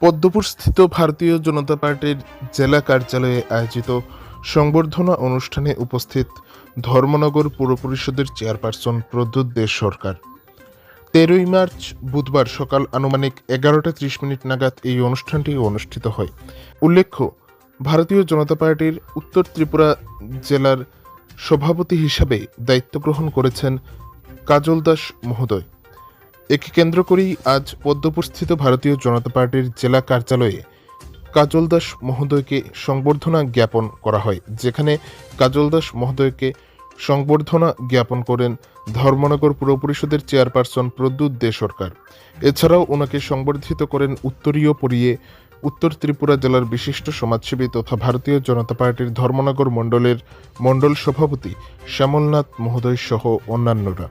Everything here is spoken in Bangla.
পদ্মপুরস্থিত ভারতীয় জনতা পার্টির জেলা কার্যালয়ে আয়োজিত সংবর্ধনা অনুষ্ঠানে উপস্থিত ধর্মনগর পুর পরিষদের চেয়ারপারসন প্রদ্যুৎ দে সরকার। তেরোই মার্চ বুধবার সকাল আনুমানিক এগারোটা ত্রিশ মিনিট নাগাদ এই অনুষ্ঠানটি অনুষ্ঠিত হয়। উল্লেখ্য, ভারতীয় জনতা পার্টির উত্তর ত্রিপুরা জেলার সভাপতি হিসাবে দায়িত্ব গ্রহণ করেছেন কাজল দাস মহোদয়। একে কেন্দ্র করেই আজ পদ্মপুরস্থিত ভারতীয় জনতা পার্টির জেলা কার্যালয়ে কাজল দাস মহোদয়কে সংবর্ধনা জ্ঞাপন করা হয়, যেখানে কাজল দাস মহোদয়কে সংবর্ধনা জ্ঞাপন করেন ধর্মনগর পুর পরিষদের চেয়ারপারসন প্রদ্যুৎ দে সরকার। এছাড়াও ওনাকে সংবর্ধিত করেন উত্তরীয় পরিয়ে উত্তর ত্রিপুরা জেলার বিশিষ্ট সমাজসেবী তথা ভারতীয় জনতা পার্টির ধর্মনগর মণ্ডলের মণ্ডল সভাপতি শ্যামলনাথ মহোদয় সহ অন্যান্যরা।